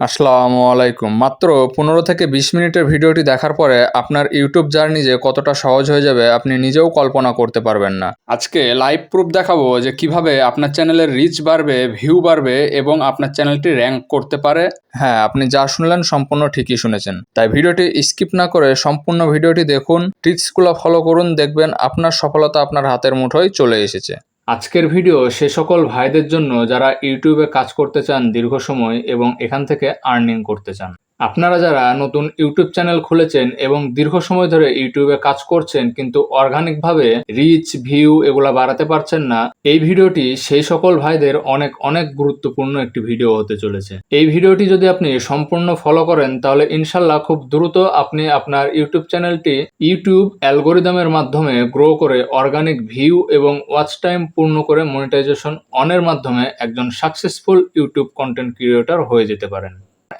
আসসালামু আলাইকুম। মাত্র পনেরো থেকে বিশ মিনিটের ভিডিওটি দেখার পরে আপনার ইউটিউব জার্নি যে কতটা সহজ হয়ে যাবে, আপনি নিজেও কল্পনা করতে পারবেন না। আজকে লাইভ প্রুফ দেখাবো যে কীভাবে আপনার চ্যানেলের রিচ বাড়বে ভিউ বাড়বে এবং আপনার চ্যানেলটি র্যাঙ্ক করতে পারে। হ্যাঁ আপনি যা শুনলেন সম্পূর্ণ ঠিকই শুনেছেন। তাই ভিডিওটি স্কিপ না করে সম্পূর্ণ ভিডিওটি দেখুন। টিপসগুলো ফলো করুন, দেখবেন আপনার সফলতা আপনার হাতের মুঠোয় চলে এসেছে। আজকের ভিডিও সে সকল ভাইদের জন্য যারা ইউটিউবে কাজ করতে চান দীর্ঘ সময় এবং এখান থেকে আর্নিং করতে চান। আপনারা যারা নতুন ইউটিউব চ্যানেল খুলেছেন এবং দীর্ঘ সময় ধরে ইউটিউবে কাজ করছেন, কিন্তু অর্গানিকভাবে রিচ ভিউ এগুলা বাড়াতে পারছেন না, এই ভিডিওটি সেই সকল ভাইদের অনেক অনেক গুরুত্বপূর্ণ একটি ভিডিও হতে চলেছে। এই ভিডিওটি যদি আপনি সম্পূর্ণ ফলো করেন, তাহলে ইনশাল্লাহ খুব দ্রুত আপনি আপনার ইউটিউব চ্যানেলটি ইউটিউব অ্যালগোরিদমের মাধ্যমে গ্রো করে অর্গানিক ভিউ এবং ওয়াচ টাইম পূর্ণ করে মনিটাইজেশন অনের মাধ্যমে একজন সাকসেসফুল ইউটিউব কন্টেন্ট ক্রিয়েটর হয়ে যেতে পারেন।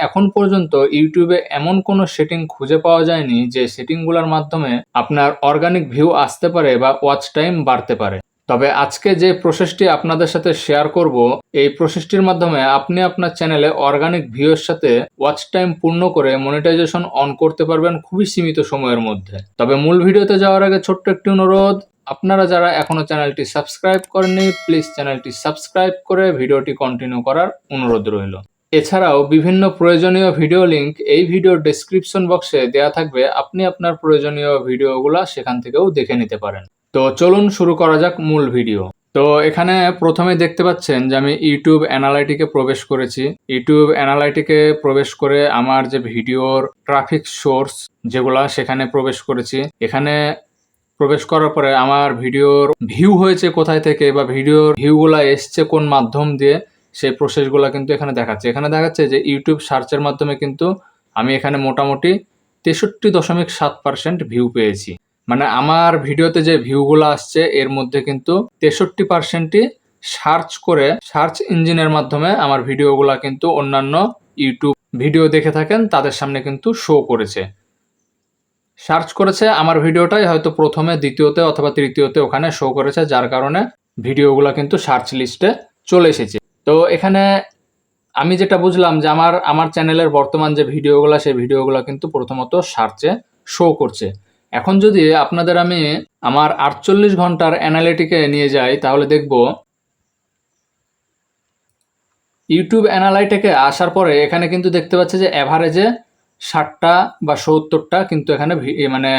এখন পর্যন্ত ইউটিউবে এমন কোনো সেটিং খুঁজে পাওয়া যায়নি যে সেটিংগুলোর মাধ্যমে আপনার অর্গানিক ভিউ আসতে পারে বা ওয়াচ টাইম বাড়তে পারে। তবে আজকে যে প্রসেসটি আপনাদের সাথে শেয়ার করব, এই প্রসেসটির মাধ্যমে আপনি আপনার চ্যানেলে অর্গানিক ভিউয়ের সাথে ওয়াচ টাইম পূর্ণ করে মনিটাইজেশন অন করতে পারবেন খুবই সীমিত সময়ের মধ্যে। তবে মূল ভিডিওতে যাওয়ার আগে ছোট্ট একটি অনুরোধ, আপনারা যারা এখনও চ্যানেলটি সাবস্ক্রাইব করেননি প্লিজ চ্যানেলটি সাবস্ক্রাইব করে ভিডিওটি কন্টিনিউ করার অনুরোধ রইল। এছাড়াও বিভিন্ন প্রয়োজনীয় ভিডিও লিংক এই ভিডিওর ডেসক্রিপশন বক্সে দেওয়া থাকবে। আপনি আপনার প্রয়োজনীয় ভিডিওগুলো সেখান থেকেও দেখে নিতে পারেন। তো চলুন শুরু করা যাক মূল ভিডিও তো এখানে প্রথমে দেখতে পাচ্ছেন যে আমি ইউটিউব অ্যানালাইটিকে প্রবেশ করেছি। ইউটিউব অ্যানালাইটিকে প্রবেশ করে আমার যে ভিডিওর ট্রাফিক সোর্স যেগুলা সেখানে প্রবেশ করেছি। এখানে প্রবেশ করার পরে আমার ভিডিওর ভিউ হয়েছে কোথায় থেকে বা ভিডিওর ভিউগুলা এসছে কোন মাধ্যম দিয়ে সেই প্রসেসগুলো কিন্তু এখানে দেখাচ্ছে। এখানে দেখাচ্ছে যে ইউটিউব সার্চের মাধ্যমে কিন্তু আমি এখানে মোটামুটি তেষট্টি দশমিক সাত পার্সেন্ট ভিউ পেয়েছি। মানে আমার ভিডিওতে যে ভিউগুলো আসছে, এর মধ্যে কিন্তু তেষট্টি পার্সেন্টই সার্চ করে সার্চ ইঞ্জিনের মাধ্যমে আমার ভিডিওগুলো কিন্তু অন্যান্য ইউটিউব ভিডিও দেখে থাকেন, তাদের সামনে কিন্তু শো করেছে। সার্চ করেছে, আমার ভিডিওটাই হয়তো প্রথমে, দ্বিতীয়তে অথবা তৃতীয়তে ওখানে শো করেছে, যার কারণে ভিডিওগুলো কিন্তু সার্চ লিস্টে চলে এসেছে। তো এখানে আমি যেটা বুঝলাম যে আমার আমার চ্যানেলের বর্তমান যে ভিডিওগুলো, সেই ভিডিওগুলো কিন্তু প্রথমত সার্চে শো করছে। এখন যদি আপনাদের আমি আমার আটচল্লিশ ঘণ্টার অ্যানালিটিকে নিয়ে যাই, তাহলে দেখব ইউটিউব অ্যানালাইটিকে আসার পরে এখানে কিন্তু দেখতে পাচ্ছে যে অ্যাভারেজে ষাটটা বা সত্তরটা কিন্তু এখানে মানে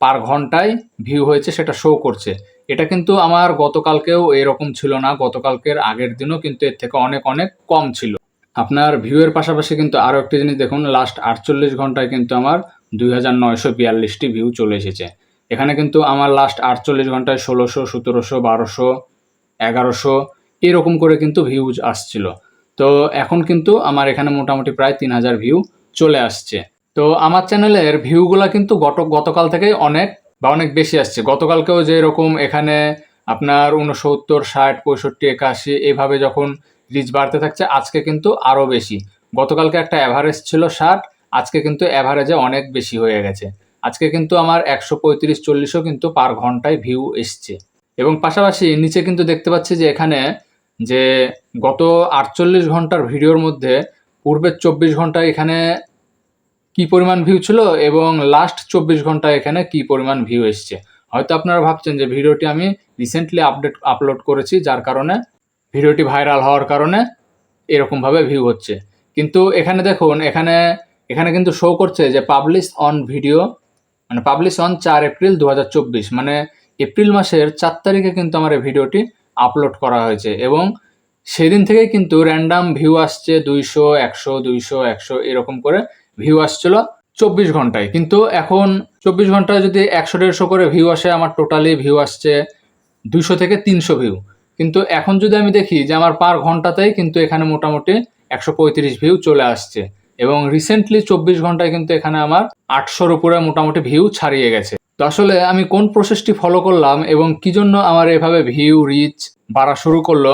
পার ঘন্টায় ভিউ হয়েছে, সেটা শো করছে। এটা কিন্তু আমার গতকালকেও এরকম ছিল না, গতকালকের আগের দিনও কিন্তু এর থেকে অনেক অনেক কম ছিল। আপনার ভিউয়ের পাশাপাশি কিন্তু আরও একটি জিনিস দেখুন লাস্ট আটচল্লিশ ঘন্টায় কিন্তু আমার দুই হাজার নয়শো বিয়াল্লিশটি ভিউ চলে এসেছে। এখানে কিন্তু আমার লাস্ট আটচল্লিশ ঘন্টায় ষোলোশো, সতেরোশো, বারোশো, এগারোশো এরকম করে কিন্তু ভিউজ আসছিল। তো এখন কিন্তু আমার এখানে মোটামুটি প্রায় তিন হাজার ভিউ চলে আসছে। তো আমার চ্যানেলের ভিউগুলা কিন্তু গত, গতকাল থেকেই অনেক বা অনেক বেশি আসছে। গতকালকেও যে এরকম এখানে আপনার উনসত্তর ষাট, পঁয়ষট্টি, একাশি এইভাবে যখন রিচ বাড়তে থাকছে, আজকে কিন্তু আরও বেশি। গতকালকে একটা অ্যাভারেজ ছিল ষাট, আজকে কিন্তু অ্যাভারেজে অনেক বেশি হয়ে গেছে। আজকে কিন্তু আমার একশো পঁয়ত্রিশ, চল্লিশও কিন্তু পার ঘন্টায় ভিউ এসছে। এবং পাশাপাশি নিচে কিন্তু দেখতে পাচ্ছি যে এখানে যে গত আটচল্লিশ ঘণ্টার ভিডিওর মধ্যে পূর্বের চব্বিশ ঘন্টায় এখানে কি পরিমাণ ভিউ ছিল এবং লাস্ট চব্বিশ ঘণ্টা এখানে কি পরিমাণ ভিউ এসছে? হয়তো আপনারা ভাবছেন যে ভিডিওটি আমি রিসেন্টলি আপডেট আপলোড করেছি, যার কারণে ভিডিওটি ভাইরাল হওয়ার কারণে এরকমভাবে ভিউ হচ্ছে। কিন্তু এখানে দেখুন, এখানে এখানে কিন্তু শো করছে যে পাবলিশ অন ভিডিও মানে পাবলিশ অন চার এপ্রিল দু হাজার চব্বিশ মানে এপ্রিল মাসের চার তারিখে কিন্তু আমার এই ভিডিওটি আপলোড করা হয়েছে এবং সেদিন থেকেই কিন্তু র্যান্ডাম ভিউ আসছে দুইশো, একশো দুইশো, একশো, এরকম করে ভিউ আসছিল চব্বিশ ঘন্টায়। কিন্তু এখন চব্বিশ ঘন্টায় যদি একশো দেড়শো করে ভিউ আসে, আমার টোটালি ভিউ আসছে দুইশো থেকে তিনশো ভিউ কিন্তু এখন যদি আমি দেখি যে আমার পার ঘন্টাতেই কিন্তু এখানে মোটামুটি একশো পঁয়ত্রিশ ভিউ চলে আসছে। এবং রিসেন্টলি চব্বিশ ঘন্টায় কিন্তু এখানে আমার আটশোর উপরে মোটামুটি ভিউ ছাড়িয়ে গেছে। তো আসলে আমি কোন প্রসেসটি ফলো করলাম এবং কি জন্য আমার এভাবে ভিউ রিচ বাড়া শুরু করল,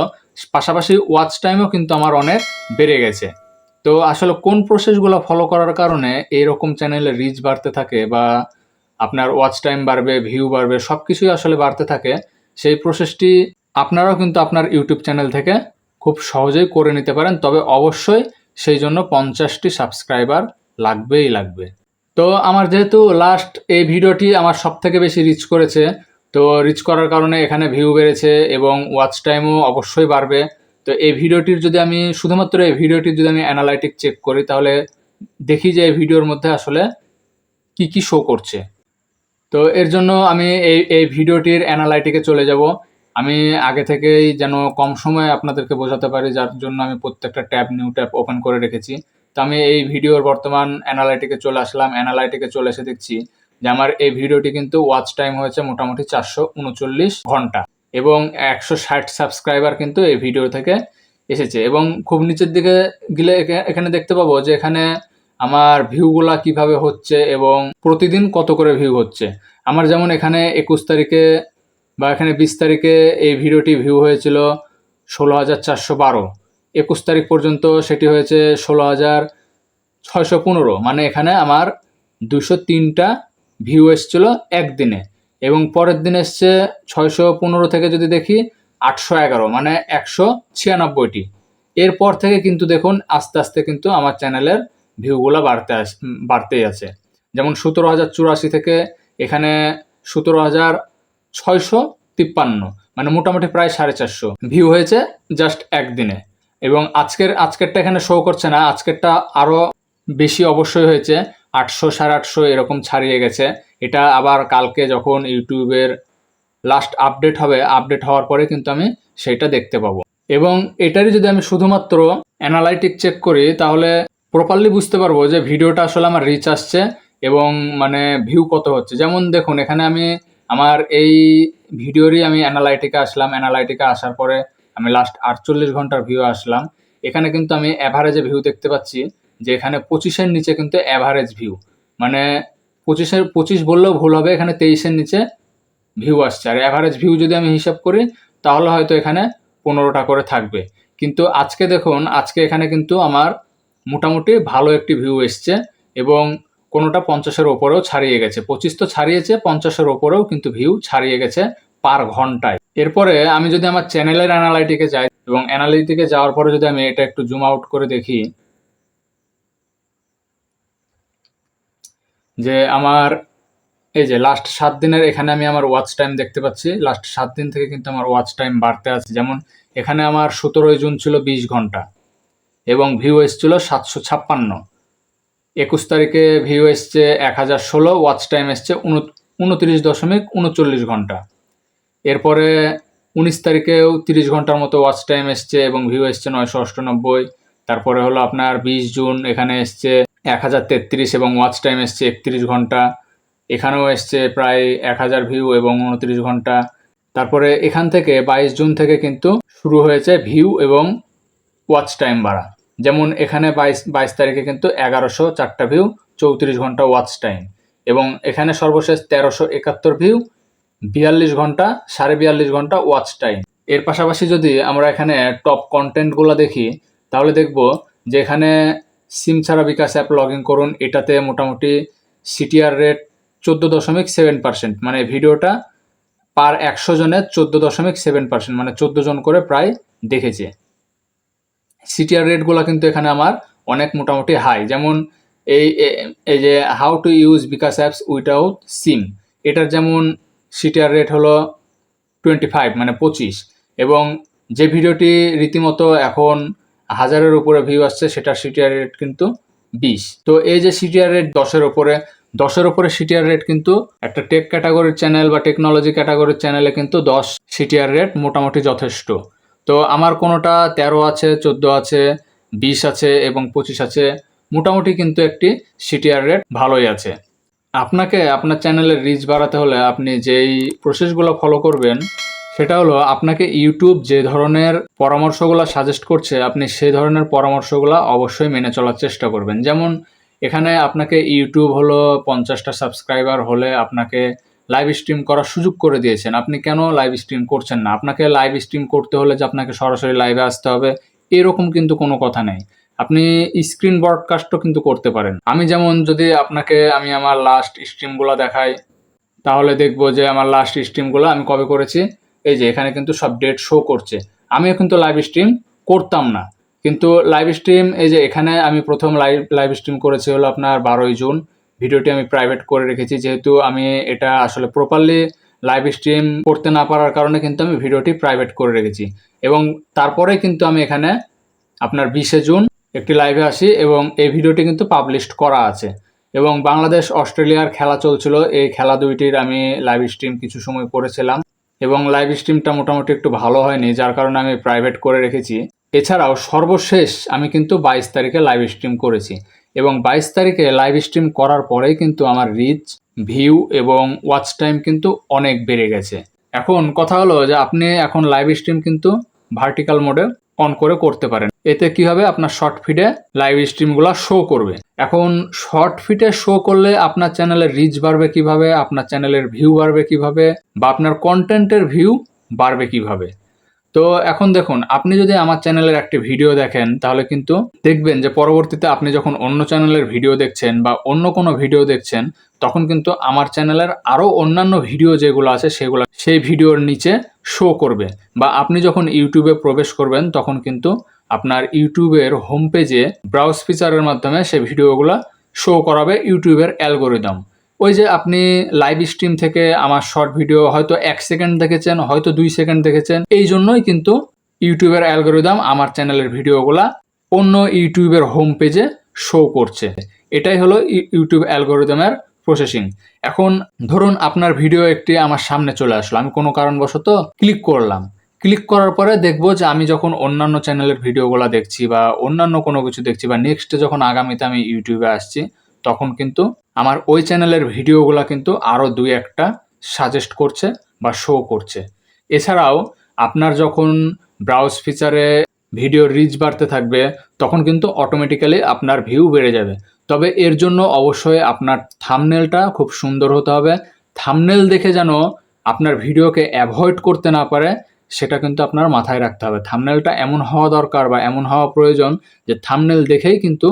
পাশাপাশি ওয়াচ টাইমও কিন্তু আমার অনেক বেড়ে গেছে। তো আসলে কোন প্রসেসগুলো ফলো করার কারণে এইরকম চ্যানেলে রিচ বাড়তে থাকে বা আপনার ওয়াচ টাইম বাড়বে ভিউ বাড়বে সব কিছুই আসলে বাড়তে থাকে, সেই প্রসেসটি আপনারাও কিন্তু আপনার ইউটিউব চ্যানেল থেকে খুব সহজেই করে নিতে পারেন। তবে অবশ্যই সেই জন্য পঞ্চাশটি সাবস্ক্রাইবার লাগবেই লাগবে। তো আমার যেহেতু লাস্ট এই ভিডিওটি আমার সব থেকে বেশি রিচ করেছে, তো রিচ করার কারণে এখানে ভিউ বেড়েছে এবং ওয়াচ টাইমও অবশ্যই বাড়বে। তো এই ভিডিওটির যদি আমি শুধুমাত্র এই ভিডিওটির যদি আমি অ্যানালাইটিক চেক করি, তাহলে দেখি যে এই ভিডিওর মধ্যে আসলে কি কি শো করছে। তো এর জন্য আমি এই এই ভিডিওটির অ্যানালাইটিকে চলে যাব। আমি আগে থেকেই যেন কম সময়ে আপনাদেরকে বোঝাতে পারি, যার জন্য আমি প্রত্যেকটা ট্যাব, নিউ ট্যাব ওপেন করে রেখেছি। তো আমি এই ভিডিওর বর্তমান অ্যানালাইটিকে চলে আসলাম। অ্যানালাইটিকে চলে এসে দেখছি যে আমার এই ভিডিওটি কিন্তু ওয়াচ টাইম হয়েছে মোটামুটি চারশো উনচল্লিশ ঘণ্টা। এবং একশো ষাট সাবস্ক্রাইবার কিন্তু এই ভিডিও থেকে এসেছে। এবং খুব নিচের দিকে গেলে এখানে দেখতে পাবো যে এখানে আমার ভিউগুলা কীভাবে হচ্ছে এবং প্রতিদিন কত করে ভিউ হচ্ছে। আমার যেমন এখানে একুশ তারিখে বা এখানে বিশ তারিখে এই ভিডিওটি ভিউ হয়েছিল ষোলো হাজার চারশো বারো। একুশ তারিখ পর্যন্ত সেটি হয়েছে ষোলো হাজার ছয়শো পনেরো। মানে এখানে আমার দুশো তিনটা ভিউ এসছিল একদিনে। এবং পরের দিন এসছে ছয়শো পনেরো থেকে যদি দেখি আটশো এগারো মানে একশো ছিয়ানব্বইটি। এরপর থেকে কিন্তু দেখুন আস্তে আস্তে কিন্তু আমার চ্যানেলের ভিউগুলো বাড়তে আস বাড়তেই আছে। যেমন সতেরো হাজার চুরাশি থেকে এখানে সতেরো হাজার ছয়শো তিপ্পান্ন মানে মোটামুটি প্রায় সাড়ে চারশো। ভিউ হয়েছে জাস্ট একদিনে। এবং আজকের, আজকেরটা এখানে শো করছে না, আজকেরটা আরও বেশি অবশ্যই হয়েছে, আটশো সাড়ে আটশো এরকম ছাড়িয়ে গেছে। এটা আবার কালকে যখন ইউটিউবের লাস্ট আপডেট হবে আপডেট হওয়ার পরে কিন্তু আমি সেইটা দেখতে পাবো। এবং এটারই যদি আমি শুধুমাত্র অ্যানালাইটিক চেক করি, তাহলে প্রপারলি বুঝতে পারব যে ভিডিওটা আসলে আমার রিচ আসছে এবং মানে ভিউ কত হচ্ছে। যেমন দেখুন, এখানে আমি আমার এই ভিডিওরই আমি অ্যানালাইটিকা আসলাম। অ্যানালাইটিকা আসার পরে আমি লাস্ট আটচল্লিশ ঘণ্টার ভিউ আসলাম। এখানে কিন্তু আমি অ্যাভারেজে ভিউ দেখতে পাচ্ছি যে এখানে পঁচিশের নিচে কিন্তু অ্যাভারেজ ভিউ মানে পঁচিশের, পঁচিশ বললেও ভুল হবে, এখানে তেইশের নিচে ভিউ আসছে। আর অ্যাভারেজ ভিউ যদি আমি হিসাব করি, তাহলে হয়তো এখানে পনেরোটা করে থাকবে। কিন্তু আজকে দেখুন, আজকে এখানে কিন্তু আমার মোটামুটি ভালো একটি ভিউ এসছে এবং কোনোটা পঞ্চাশের ওপরেও ছাড়িয়ে গেছে। পঁচিশ তো ছাড়িয়েছে, পঞ্চাশের ওপরেও কিন্তু ভিউ ছাড়িয়ে গেছে পার ঘন্টায়। এরপরে আমি যদি আমার চ্যানেলের অ্যানালাইটিকে যাই এবং অ্যানালাইটিকে যাওয়ার পরে যদি আমি এটা একটু জুম আউট করে দেখি যে আমার, এই যে লাস্ট সাত দিনের এখানে আমি আমার ওয়াচ টাইম দেখতে পাচ্ছি। লাস্ট সাত দিন থেকে কিন্তু আমার ওয়াচ টাইম বাড়তে আছে। যেমন এখানে আমার সতেরোই জুন ছিল বিশ ঘণ্টা এবং ভিউ এসছিল সাতশো ছাপ্পান্ন। একুশ তারিখে ভিউ এসছে এক হাজার ষোলো ওয়াচ টাইম এসছে উনত্রিশ দশমিক উনচল্লিশ ঘণ্টা। এরপরে উনিশ তারিখেও তিরিশ ঘণ্টার মতো ওয়াচ টাইম এসছে এবং ভিউ এসছে নয়শো অষ্টানব্বই। তারপরে হলো আপনার বিশ জুন এখানে এসছে এক হাজার তেত্রিশ এবং ওয়াচ টাইম এসছে একত্রিশ ঘণ্টা। এখানেও এসছে প্রায় এক হাজার ভিউ এবং উনত্রিশ ঘণ্টা। তারপরে এখান থেকে বাইশ জুন থেকে কিন্তু শুরু হয়েছে ভিউ এবং ওয়াচ টাইম বাড়া। যেমন এখানে বাইশ বাইশ তারিখে কিন্তু এগারোশো চারটা ভিউ চৌত্রিশ ঘণ্টা ওয়াচ টাইম এবং এখানে সর্বশেষ তেরোশো একাত্তর ভিউ বিয়াল্লিশ ঘণ্টা, সাড়ে বিয়াল্লিশ ঘণ্টা ওয়াচ টাইম এর পাশাপাশি যদি আমরা এখানে টপ কন্টেন্টগুলো দেখি, তাহলে দেখব যে এখানে সিম ছাড়া বিকাশ অ্যাপ লগ ইন করুন। এটাতে মোটামুটি সিটিআর রেট চোদ্দ দশমিক সেভেন পার্সেন্ট। মানে ভিডিওটা পার একশো জনের চোদ্দ দশমিক সেভেন পার্সেন্ট। মানে চোদ্দ জন করে প্রায় দেখেছে। সিটিআর রেটগুলো কিন্তু এখানে আমার অনেক মোটামুটি হাই। যেমন এই এই যে how to use bKash apps without SIM. এটার যেমন সিটিআর রেট হলো টোয়েন্টি ফাইভ মানে পঁচিশ। এবং যে ভিডিওটি রীতিমতো এখন হাজারের উপরে ভিউ আসছে সেটার সিটিআর রেট কিন্তু বিশ। তো এই যে সিটিআর রেট দশের উপরে দশের উপরে সিটিআর রেট কিন্তু একটা টেক ক্যাটাগরির চ্যানেল বা টেকনোলজি ক্যাটাগরির চ্যানেলে কিন্তু দশ সিটিআর রেট মোটামুটি যথেষ্ট। তো আমার কোনোটা তেরো আছে, চোদ্দ আছে, বিশ আছে এবং পঁচিশ আছে, মোটামুটি কিন্তু একটি সিটিআর রেট ভালোই আছে। আপনাকে আপনার চ্যানেলের রিচ বাড়াতে হলে আপনি যেই প্রসেসগুলো ফলো করবেন সেটা হলো আপনাকে ইউটিউব যে ধরনের পরামর্শগুলো সাজেস্ট করছে, আপনি সেই ধরনের পরামর্শগুলো অবশ্যই মেনে চলার চেষ্টা করবেন। যেমন এখানে আপনাকে ইউটিউব হলো পঞ্চাশটা সাবস্ক্রাইবার হলে আপনাকে লাইভ স্ট্রিম করার সুযোগ করে দিয়েছেন। আপনি কেন লাইভ স্ট্রিম করছেন না? আপনাকে লাইভ স্ট্রিম করতে হলে যে আপনাকে সরাসরি লাইভে আসতে হবে, এরকম কিন্তু কোনো কথা নেই। আপনি স্ক্রিন ব্রডকাস্টও কিন্তু করতে পারেন। আমি যেমন যদি আপনাকে, আমি আমার লাস্ট স্ট্রিমগুলো দেখাই, তাহলে দেখব যে আমার লাস্ট স্ট্রিমগুলো আমি কবে করেছি? এই যে এখানে কিন্তু সব ডেট শো করছে। আমিও কিন্তু লাইভ স্ট্রিম করতাম না। কিন্তু লাইভ স্ট্রিম এই যে এখানে আমি প্রথম লাইভ লাইভ স্ট্রিম করেছি হলো আপনার বারোই জুন। ভিডিওটি আমি প্রাইভেট করে রেখেছি, যেহেতু আমি এটা আসলে প্রপারলি লাইভ স্ট্রিম করতে না পারার কারণে কিন্তু আমি ভিডিওটি প্রাইভেট করে রেখেছি। এবং তারপরে কিন্তু আমি এখানে আপনার বিশে জুন একটি লাইভে আসি এবং এই ভিডিওটি কিন্তু পাবলিশ করা আছে। এবং বাংলাদেশ অস্ট্রেলিয়ার খেলা চলছিল। এই খেলা দুইটির আমি লাইভ স্ট্রিম কিছু সময় করেছিলাম। এবং লাইভ স্ট্রিমটা মোটামুটি একটু ভালো হয়নি, যার কারণে আমি প্রাইভেট করে রেখেছি। এছাড়াও সর্বশেষ আমি কিন্তু বাইশ তারিখে লাইভ স্ট্রিম করেছি এবং বাইশ তারিখে লাইভ স্ট্রিম করার পরেই কিন্তু আমার রিচ ভিউ এবং ওয়াচ টাইম কিন্তু অনেক বেড়ে গেছে। এখন কথা হলো যে আপনি এখন লাইভ স্ট্রিম কিন্তু ভার্টিক্যাল মোডে অন করে করতে পারেন। এতে কি হবে? আপনার শর্ট ফিডে লাইভ স্ট্রিমগুলো শো করবে। এখন শর্ট ফিডে শো করলে আপনার চ্যানেলের রিচ বাড়বে কীভাবে? আপনার চ্যানেলের ভিউ বাড়বে কীভাবে? বা আপনার কন্টেন্টের ভিউ বাড়বে কীভাবে? তো এখন দেখুন, আপনি যদি আমার চ্যানেলের একটি ভিডিও দেখেন, তাহলে কিন্তু দেখবেন যে পরবর্তীতে আপনি যখন অন্য চ্যানেলের ভিডিও দেখছেন বা অন্য কোনো ভিডিও দেখছেন, তখন কিন্তু আমার চ্যানেলের আরও অন্যান্য ভিডিও যেগুলো আছে, সেগুলো সেই ভিডিওর নিচে শো করবে। বা আপনি যখন ইউটিউবে প্রবেশ করবেন, তখন কিন্তু আপনার ইউটিউবের হোম পেজে ব্রাউজ ফিচারের মাধ্যমে সে ভিডিওগুলো শো করাবে ইউটিউবের অ্যালগোরিদম ওই যে আপনি লাইভ স্ট্রিম থেকে আমার শর্ট ভিডিও হয়তো এক সেকেন্ড দেখেছেন, হয়তো দুই সেকেন্ড দেখেছেন, এই জন্যই কিন্তু ইউটিউবের অ্যালগোরিদম আমার চ্যানেলের ভিডিওগুলা অন্য ইউটিউবের হোম পেজে শো করছে। এটাই হলো ইউ- ইউটিউব অ্যালগোরিদমের প্রসেসিং এখন ধরুন আপনার ভিডিও একটি আমার সামনে চলে আসলো, আমি কোনো কারণবশত ক্লিক করলাম। ক্লিক করার পরে দেখব যে আমি যখন অন্যান্য চ্যানেলের ভিডিওগুলো দেখছি বা অন্যান্য কোনো কিছু দেখছি বা নেক্সটে যখন আগামীতে আমি ইউটিউবে আসছি, তখন কিন্তু আমার ওই চ্যানেলের ভিডিওগুলো কিন্তু আরও দুই একটা সাজেস্ট করছে বা শো করছে। এছাড়াও আপনার যখন ব্রাউজ ফিচারে ভিডিও রিচ বাড়তে থাকবে, তখন কিন্তু অটোমেটিক্যালি আপনার ভিউ বেড়ে যাবে। তবে এর জন্য অবশ্যই আপনার থামনেলটা খুব সুন্দর হতে হবে। থামনেল দেখে যেন আপনার ভিডিওকে অ্যাভয়েড করতে না পারে সেটা কিন্তু আপনার মাথায় রাখতে হবে। থামনেলটা এমন হওয়া দরকার বা এমন হওয়া প্রয়োজন যে থামনেল দেখেই কিন্তু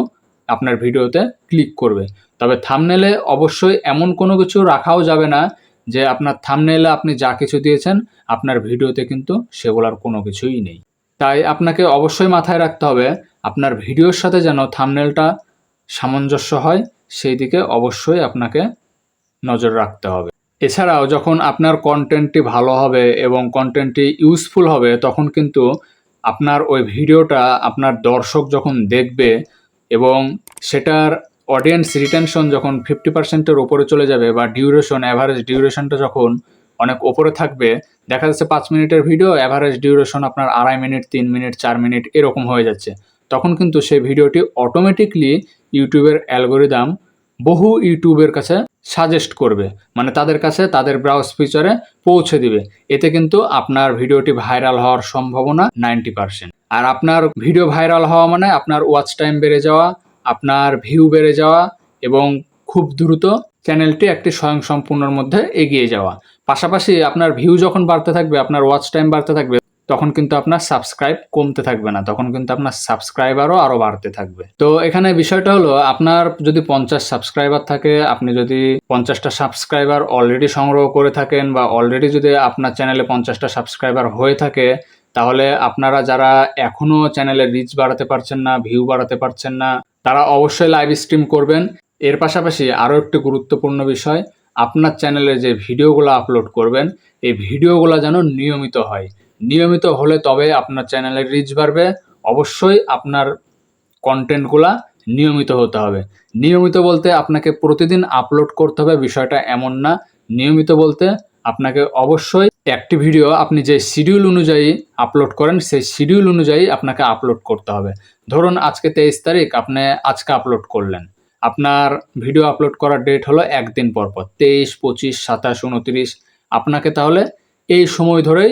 আপনার ভিডিওতে ক্লিক করবে। তবে থামনেলে অবশ্যই এমন কোনো কিছু রাখাও যাবে না যে আপনার থামনেলে আপনি যা কিছু দিয়েছেন, আপনার ভিডিওতে কিন্তু সেগুলোর কোনো কিছুই নেই। তাই আপনাকে অবশ্যই মাথায় রাখতে হবে, আপনার ভিডিওর সাথে যেন থামনেলটা সামঞ্জস্য হয়, সেই দিকে অবশ্যই আপনাকে নজর রাখতে হবে। এছাড়াও যখন আপনার কন্টেন্টটি ভালো হবে এবং কন্টেন্টটি ইউজফুল হবে, তখন কিন্তু আপনার ওই ভিডিওটা আপনার দর্শক যখন দেখবে এবং সেটার অডিয়েন্স রিটেনশন যখন ফিফটি পার্সেন্টের ওপরে চলে যাবে বা ডিউরেশন অ্যাভারেজ ডিউরেশনটা যখন অনেক ওপরে থাকবে, দেখা যাচ্ছে পাঁচ মিনিটের ভিডিও অ্যাভারেজ ডিউরেশন আপনার আড়াই মিনিট, তিন মিনিট, চার মিনিট এরকম হয়ে যাচ্ছে। তখন কিন্তু সেই ভিডিওটি অটোমেটিকলি ইউটিউবের অ্যালগোরিদম বহু ইউটিউবের কাছে সাজেস্ট করবে। মানে তাদের কাছে তাদের ব্রাউজ ফিচারে পৌঁছে দিবে। এতে কিন্তু আপনার ভিডিওটি ভাইরাল হওয়ার সম্ভাবনা নাইনটি পার্সেন্ট আর আপনার ভিডিও ভাইরাল হওয়া মানে আপনার ওয়াচ টাইম বেড়ে যাওয়া, আপনার ভিউ বেড়ে যাওয়া এবং খুব দ্রুত চ্যানেলটি একটি স্বয়ংসম্পূর্ণর মধ্যে এগিয়ে যাওয়া। পাশাপাশি আপনার ভিউ যখন বাড়তে থাকবে, আপনার ওয়াচ টাইম বাড়তে থাকবে তখন কিন্তু আপনার সাবস্ক্রাইব কমতে থাকবে না, তখন কিন্তু আপনার সাবস্ক্রাইবারও আরও বাড়তে থাকবে। তো এখানে বিষয়টা হলো, আপনার যদি পঞ্চাশ সাবস্ক্রাইবার থাকে, আপনি যদি পঞ্চাশটা সাবস্ক্রাইবার অলরেডি সংগ্রহ করে থাকেন বা অলরেডি যদি আপনার চ্যানেলে পঞ্চাশটা সাবস্ক্রাইবার হয়ে থাকে, তাহলে আপনারা যারা এখনও চ্যানেলে রিচ বাড়াতে পারছেন না ভিউ বাড়াতে পারছেন না, তারা অবশ্যই লাইভ স্ট্রিম করবেন। এর পাশাপাশি আরও একটি গুরুত্বপূর্ণ বিষয়, আপনার চ্যানেলে যে ভিডিওগুলো আপলোড করবেন, এই ভিডিওগুলো যেন নিয়মিত হয়। নিয়মিত হলে তবে আপনার চ্যানেলের রিচ বাড়বে। অবশ্যই আপনার কন্টেন্টগুলা নিয়মিত হতে হবে। নিয়মিত বলতে আপনাকে প্রতিদিন আপলোড করতে হবে, বিষয়টা এমন না। নিয়মিত বলতে আপনাকে অবশ্যই একটি ভিডিও আপনি যে শিডিউল অনুযায়ী আপলোড করেন, সেই শিডিউল অনুযায়ী আপনাকে আপলোড করতে হবে। ধরুন আজকে তেইশ তারিখ, আপনি আজকে আপলোড করলেন। আপনার ভিডিও আপলোড করার ডেট হলো একদিন পর পর তেইশ, পঁচিশ, সাতাশ, উনত্রিশ। আপনাকে তাহলে এই সময় ধরেই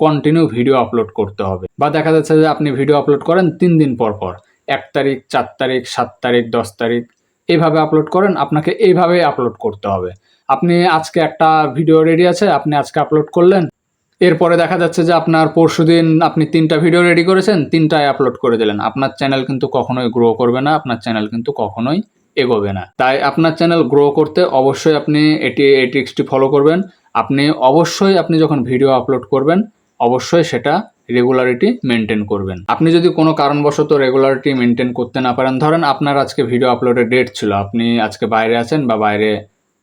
কন্টিনিউ ভিডিও আপলোড করতে হবে। বা দেখা যাচ্ছে যে আপনি ভিডিও আপলোড করেন তিন দিন পর পর। এক তারিখ, চার তারিখ, সাত তারিখ, দশ তারিখ, এইভাবে আপলোড করেন, আপনাকে এইভাবেই আপলোড করতে হবে। আপনি আজকে একটা ভিডিও রেডি আছে, আপনি আজকে আপলোড করলেন। এরপরে দেখা যাচ্ছে যে আপনার পরশুদিন আপনি তিনটা ভিডিও রেডি করেছেন, তিনটায় আপলোড করে দিলেন। আপনার চ্যানেল কিন্তু কখনোই গ্রো করবে না, আপনার চ্যানেল কিন্তু কখনোই এগোবে না। তাই আপনার চ্যানেল গ্রো করতে অবশ্যই আপনি এটি এই ট্রিক্সটি ফলো করবেন। আপনি অবশ্যই আপনি যখন ভিডিও আপলোড করবেন অবশ্যই সেটা রেগুলারিটি মেনটেন করবেন। আপনি যদি কোনো কারণবশত রেগুলারিটি মেনটেন করতে না পারেন, ধরেন আপনার আজকে ভিডিও আপলোডের ডেট ছিল, আপনি আজকে বাইরে আছেন বা বাইরে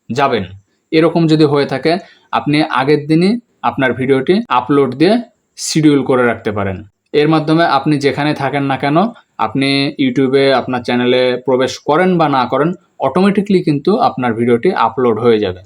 যাবেন। এরকম যদি হয়ে থাকে, আপনি আগের দিনই আপনার ভিডিওটি আপলোড দিয়ে শিডিউল করে রাখতে পারেন। এর মাধ্যমে আপনি যেখানে থাকেন না কেন, আপনি ইউটিউবে আপনার চ্যানেলে প্রবেশ করেন বা না করেন অটোমেটিকলি কিন্তু আপনার ভিডিওটি আপলোড হয়ে যাবে।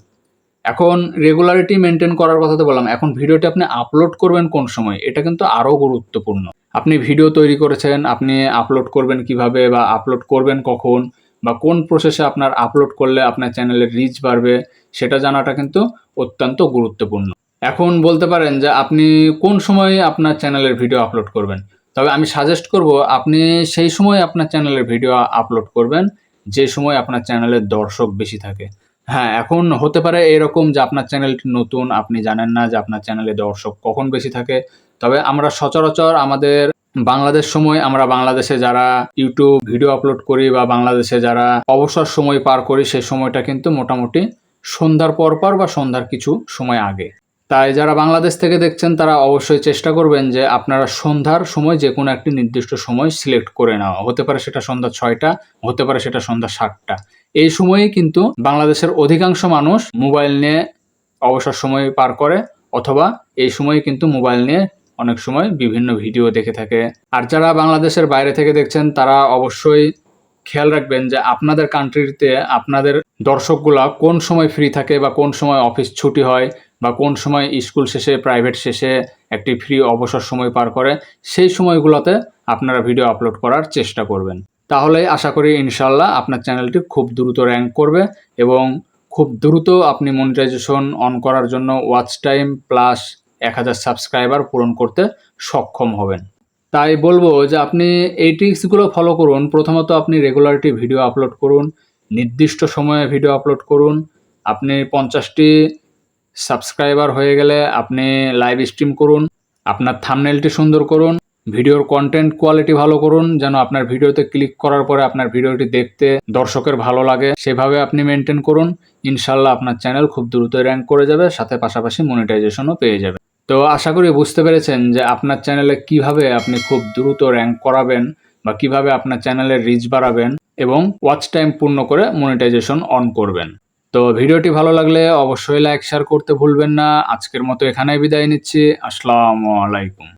এখন রেগুলারিটি মেনটেন করার কথা তো বললাম, এখন ভিডিওটি আপনি আপলোড করবেন কোন সময়, এটা কিন্তু আরও গুরুত্বপূর্ণ। আপনি ভিডিও তৈরি করেছেন, আপনি আপলোড করবেন কীভাবে বা আপলোড করবেন কখন, বা কোন প্রসেসে আপনার আপলোড করলে আপনার চ্যানেলের রিচ বাড়বে, সেটা জানাটা কিন্তু অত্যন্ত গুরুত্বপূর্ণ। এখন বলতে পারেন যে আপনি কোন সময়ে আপনার চ্যানেলের ভিডিও আপলোড করবেন? তবে আমি সাজেস্ট করব, আপনি সেই সময় আপনার চ্যানেলের ভিডিও আপলোড করবেন, যে সময় আপনার চ্যানেলের দর্শক বেশি থাকে। হ্যাঁ এখন হতে পারে এরকম যে আপনার চ্যানেলটি নতুন, আপনি জানেন না যে আপনার চ্যানেলে দর্শক কখন বেশি থাকে। তবে আমরা সচরাচর আমাদের বাংলাদেশ সময় আমরা বাংলাদেশে যারা ইউটিউব ভিডিও আপলোড করি বা বাংলাদেশে যারা অবসর সময় পার করি, সেই সময়টা কিন্তু মোটামুটি সন্ধ্যার পর পর বা সন্ধ্যার কিছু সময় আগে। তাই যারা বাংলাদেশ থেকে দেখছেন, তারা অবশ্যই চেষ্টা করবেন যে আপনারা সন্ধ্যার সময় যে কোনো একটি নির্দিষ্ট সময় সিলেক্ট করে নেওয়া। হতে পারে সেটা সন্ধ্যা ছয়টা, হতে পারে সেটা সন্ধ্যা সাতটা। এই সময়েই কিন্তু বাংলাদেশের অধিকাংশ মানুষ মোবাইল নিয়ে অবসর সময় পার করে, অথবা এই সময় কিন্তু মোবাইল নিয়ে অনেক সময় বিভিন্ন ভিডিও দেখে থাকে। আর যারা বাংলাদেশের বাইরে থেকে দেখছেন, তারা অবশ্যই খেয়াল রাখবেন যে আপনাদের কান্ট্রিতে আপনাদের দর্শকগুলা কোন সময় ফ্রি থাকে বা কোন সময় অফিস ছুটি হয় বা কোন সময় স্কুল শেষে প্রাইভেট শেষে একটি ফ্রি অবসর সময় পার করে, সেই সময়গুলোতে আপনারা ভিডিও আপলোড করার চেষ্টা করবেন। তাহলে আশা করি ইনশাল্লাহ আপনার চ্যানেলটি খুব দ্রুত র্যাঙ্ক করবে এবং খুব দ্রুত আপনি মনিটাইজেশন অন করার জন্য ওয়াচ টাইম প্লাস এক হাজার সাবস্ক্রাইবার পূরণ করতে সক্ষম হবেন। তাই বলব যে আপনি এই ট্রিক্সগুলো ফলো করুন। প্রথমত আপনি রেগুলারিটি ভিডিও আপলোড করুন, নির্দিষ্ট সময়ে ভিডিও আপলোড করুন। আপনি পঞ্চাশটি সাবস্ক্রাইবার হয়ে গেলে আপনি লাইভ স্ট্রিম করুন, আপনার থামনেলটি সুন্দর করুন। ভিডিওর কন্টেন্ট কোয়ালিটি ভালো করুন, যেন আপনার ভিডিওতে ক্লিক করার পরে আপনার ভিডিওটি দেখতে দর্শকের ভালো লাগে। সেভাবে আপনি মেনটেন করুন, ইনশাল্লাহ আপনার চ্যানেল খুব দ্রুত র্যাঙ্ক করে যাবে, সাথে পাশাপাশি মনিটাইজেশনও পেয়ে যাবে। তো আশা করি বুঝতে পেরেছেন যে আপনার চ্যানেলে কীভাবে আপনি খুব দ্রুত র্যাঙ্ক করাবেন বা কীভাবে আপনার চ্যানেলের রিচ বাড়াবেন এবং ওয়াচ টাইম পূর্ণ করে মনিটাইজেশন অন করবেন। তো ভিডিওটি ভালো লাগলে অবশ্যই লাইক শেয়ার করতে ভুলবেন না। আজকের মতো এখানেই বিদায় নিচ্ছি। আসসালামু আলাইকুম।